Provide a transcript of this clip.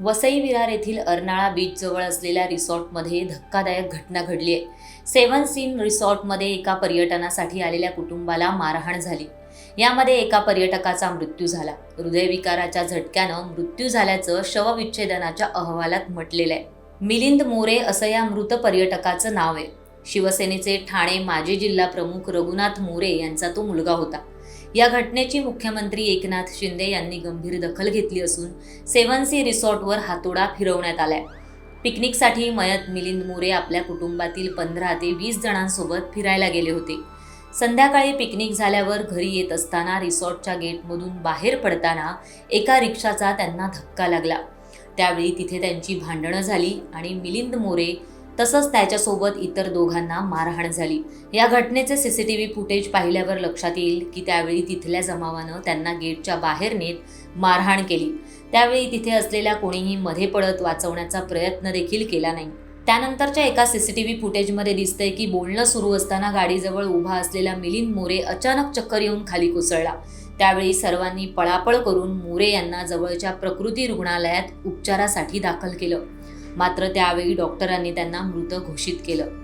वसई विरार येथील अर्नाळा बीचजवळ असलेल्या रिसॉर्टमध्ये धक्कादायक घटना घडली आहे. सेवन सीन रिसॉर्टमध्ये एका पर्यटनासाठी आलेल्या कुटुंबाला मारहाण झाली. यामध्ये एका पर्यटकाचा मृत्यू झाला. हृदयविकाराच्या झटक्यानं मृत्यू झाल्याचं शवविच्छेदनाच्या अहवालात म्हटलेलं आहे. मिलिंद मोरे असं या मृत पर्यटकाचं नाव आहे. शिवसेनेचे ठाणे माजी जिल्हा प्रमुख रघुनाथ मोरे यांचा तो मुलगा होता. या घटनेची मुख्यमंत्री एकनाथ शिंदे यांनी गंभीर दखल घेतली असून सेवन सी रिसॉर्टवर हातोडा फिरवण्यात आलाय. पिकनिकसाठी मयत मिलिंद मोरे आपल्या कुटुंबातील पंधरा ते वीस जणांसोबत फिरायला गेले होते. संध्याकाळी पिकनिक झाल्यावर घरी येत असताना रिसॉर्टच्या गेटमधून बाहेर पडताना एका रिक्षाचा त्यांना धक्का लागला. त्यावेळी तिथे त्यांची भांडणं झाली आणि मिलिंद मोरे तसंच त्याच्यासोबत इतर दोघांना मारहाण झाली. या घटनेचे सीसीटीव्ही फुटेज पाहिल्यावर लक्षात येईल की त्यावेळी तिथल्या जमावानं त्यांना गेटच्या बाहेर नेत मारहाण केली. त्यावेळी तिथे असलेल्या कोणीही मध्ये पडत वाचवण्याचा प्रयत्न देखील केला नाही. त्यानंतरच्या एका सीसीटीव्ही फुटेजमध्ये दिसतंय की बोलणं सुरू असताना गाडीजवळ उभा असलेला मिलिंद मोरे अचानक चक्कर येऊन खाली कोसळला. त्यावेळी सर्वांनी पळापळ करून मोरे यांना जवळच्या प्रकृती रुग्णालयात उपचारासाठी दाखल केलं. मात्र त्यावेळी डॉक्टरांनी त्यांना मृत घोषित केलं.